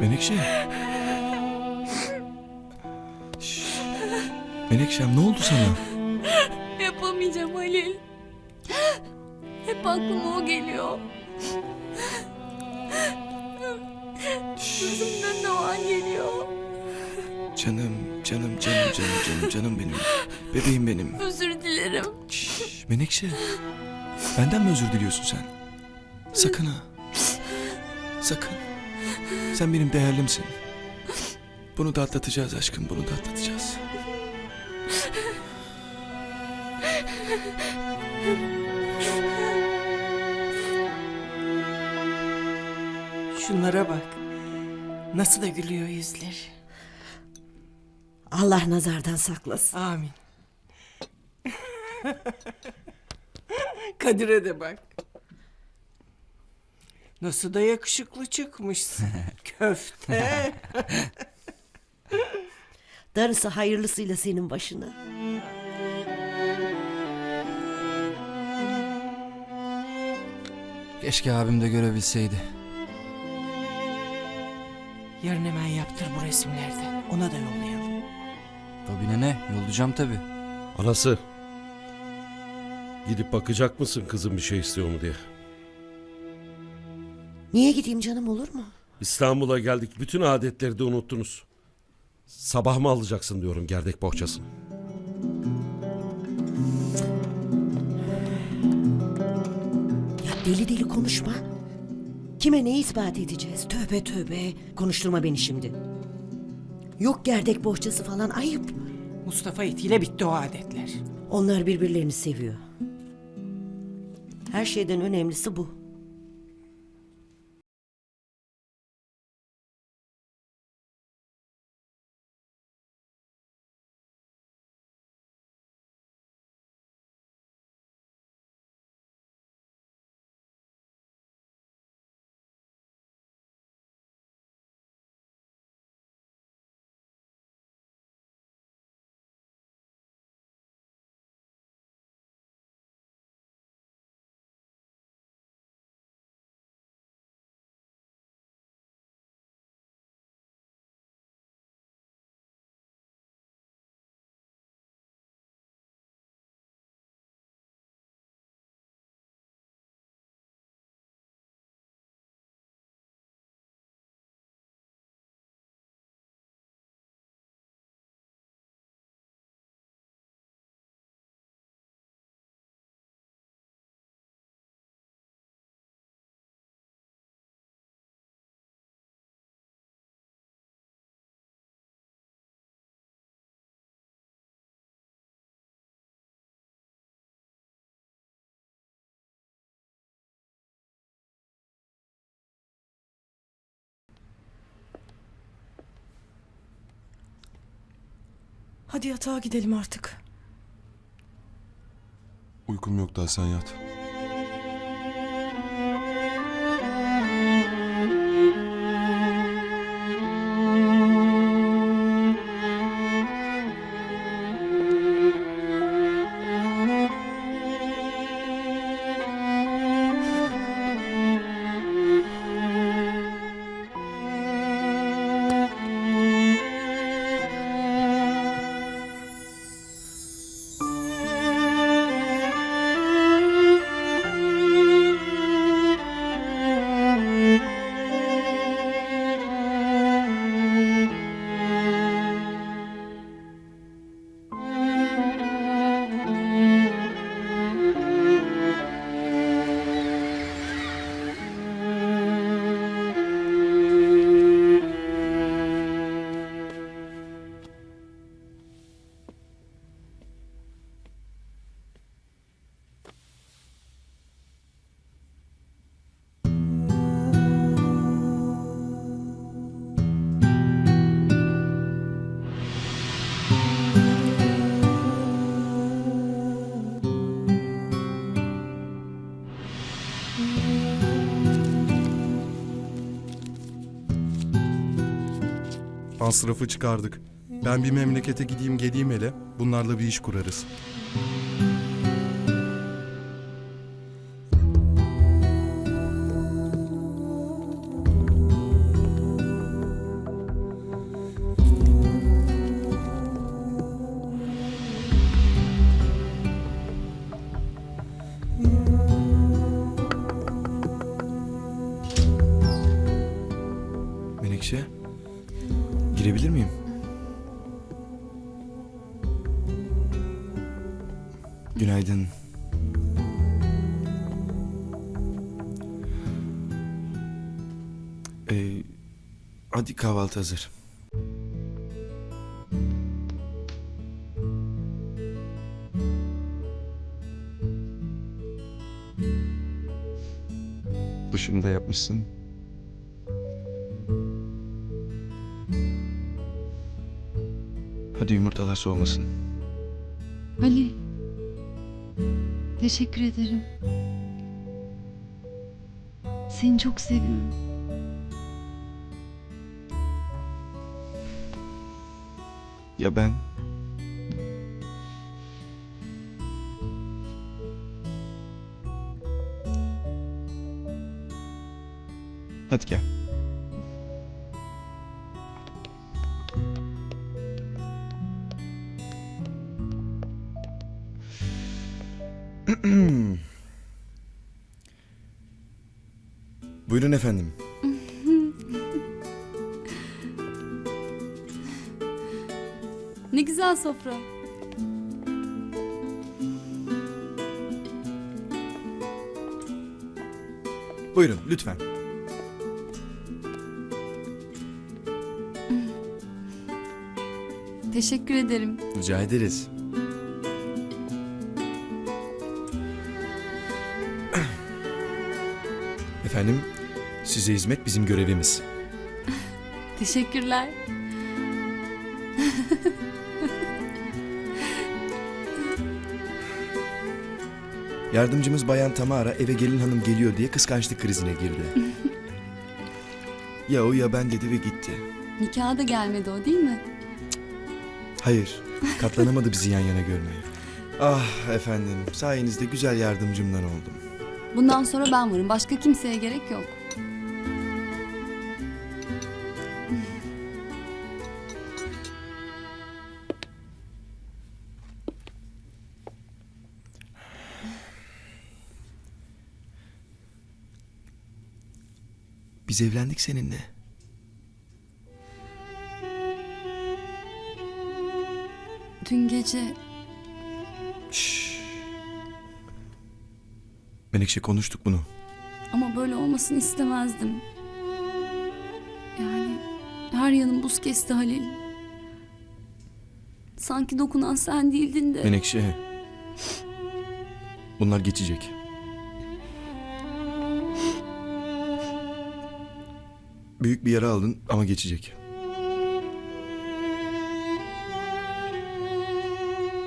Menekşe. Şş. Menekşem ne oldu sana? Yapamayacağım Halil. Hep aklıma o geliyor. Gözümden de o an geliyor. Canım, canım, canım, canım, canım, canım benim. Bebeğim benim. Özür dilerim. Şş, Menekşe. Benden mi özür diliyorsun sen? Sakın ha. Sakın. Sen benim değerlimsin. Bunu da atlatacağız aşkım, bunu da atlatacağız. Şunlara bak. Nasıl da gülüyor yüzleri. Allah nazardan saklasın. Amin. Kadir'e de bak. Nasıl da yakışıklı çıkmışsın. Köfte. Darısı hayırlısıyla senin başına. Keşke abim de görebilseydi. Yarın hemen yaptır bu resimlerden. Ona da yollayalım. Tabii nene yollayacağım tabii. Anası. Gidip bakacak mısın kızım bir şey istiyor mu diye. Niye gideyim canım olur mu? İstanbul'a geldik. Bütün adetleri de unuttunuz. Sabah mı alacaksın diyorum gerdek bohçasını. Ya deli deli konuşma. Kime ne ispat edeceğiz? Tövbe tövbe. Konuşturma beni şimdi. Yok gerdek bohçası falan ayıp. Mustafa itiyle bitti o adetler. Onlar birbirlerini seviyor. Her şeyden önemlisi bu. Hadi yatağa gidelim artık. Uykum yok daha sen yat. Masrafı çıkardık. Ben bir memlekete gideyim geleyim hele. Bunlarla bir iş kurarız. Günaydın. Ee, hadi kahvaltı hazır. Duşunu da yapmışsın. Hadi yumurtalar soğumasın. Halil. Teşekkür ederim. Seni çok seviyorum. Ya ben? Hadi gel. Buyurun efendim. Ne güzel sofra. Buyurun lütfen. Teşekkür ederim. Rica ederiz. Efendim, size hizmet bizim görevimiz. Teşekkürler. Yardımcımız Bayan Tamara eve gelin hanım geliyor diye kıskançlık krizine girdi. ya o ya ben dedi ve gitti. Nikaha da gelmedi o değil mi? Hayır, katlanamadı bizi yan yana görmeye. Ah efendim, sayenizde güzel yardımcımdan oldum. Bundan sonra ben varım. Başka kimseye gerek yok. Biz evlendik seninle. Dün gece Şşş. Menekşe konuştuk bunu. ama böyle olmasını istemezdim. Yani her yanım buz kesti Halil. Sanki dokunan sen değildin de. Menekşe. Bunlar geçecek. Büyük bir yara aldın ama geçecek.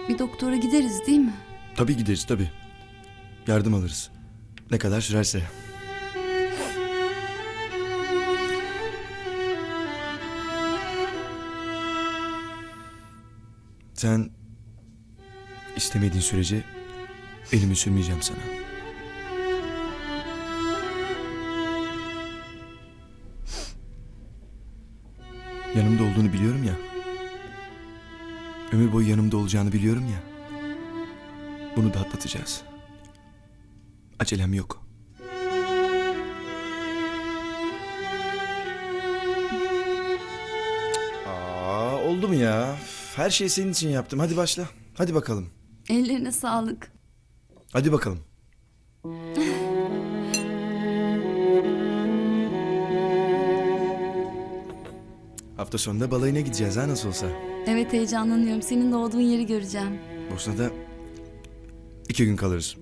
Bir doktora gideriz değil mi? Tabii gideriz tabii. Yardım alırız. Ne kadar sürerse. Sen istemediğin sürece elimi sürmeyeceğim sana. Yanımda olduğunu biliyorum ya. Ömür boyu yanımda olacağını biliyorum ya. Bunu da atlatacağız. Acelem yok. Aa, oldu mu ya? Her şeyi senin için yaptım. Hadi başla. Hadi bakalım. Ellerine sağlık. Hadi bakalım. Hafta sonunda balayına gideceğiz ha nasıl olsa. Evet heyecanlanıyorum. Senin doğduğun yeri göreceğim. Bosna'da iki gün kalırız.